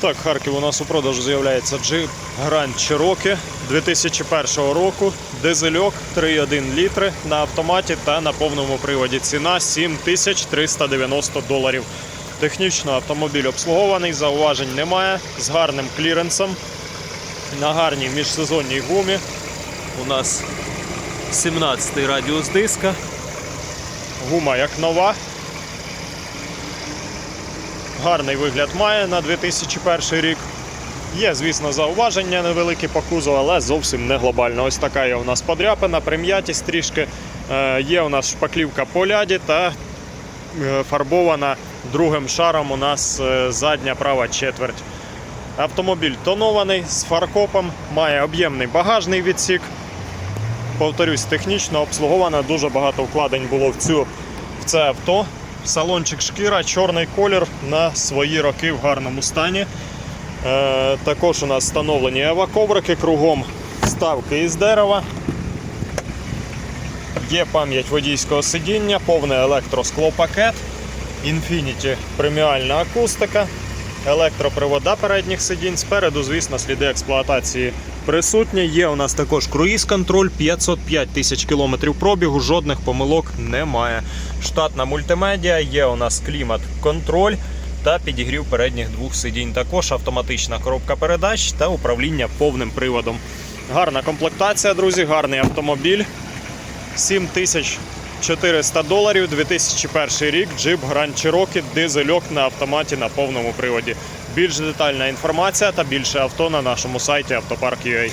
Так, Харків у нас у продажу з'являється Jeep Grand Cherokee 2001 року. Дизельок 3,1 літри на автоматі та на повному приводі. Ціна 7390 доларів. Технічно автомобіль обслугований, зауважень немає, з гарним кліренсом. На гарній міжсезонній гумі. У нас 17 радіус диска. Гума як нова. Гарний вигляд має на 2001 рік. Є, звісно, зауваження невеликі по кузову, але зовсім не глобально. Ось така є у нас подряпина, прим'ятість трішки. Е, Є у нас шпаклівка по ляді та е, фарбована другим шаром у нас е, задня права четверть. Автомобіль тонований з фаркопом, має об'ємний багажний відсік. Повторюсь, технічно обслуговано, дуже багато вкладень було в, цю, в це авто. Салончик шкіра, чорний колір на свої роки в гарному стані. Е, також у нас встановлені еваковрики, кругом вставки із дерева. Є пам'ять водійського сидіння, повний електросклопакет, Infinity преміальна акустика, електропривода передніх сидінь. Спереду, звісно, сліди експлуатації присутні. Є у нас також круїз-контроль, 505 тисяч кілометрів пробігу, жодних помилок немає. Штатна мультимедіа, є у нас клімат-контроль та підігрів передніх двох сидінь. Також автоматична коробка передач та управління повним приводом. Гарна комплектація, друзі, гарний автомобіль. 7400 доларів, 2001 рік, джип Grand Cherokee, дизельок на автоматі на повному приводі. Більш детальна інформація та більше авто на нашому сайті автопарк.ua.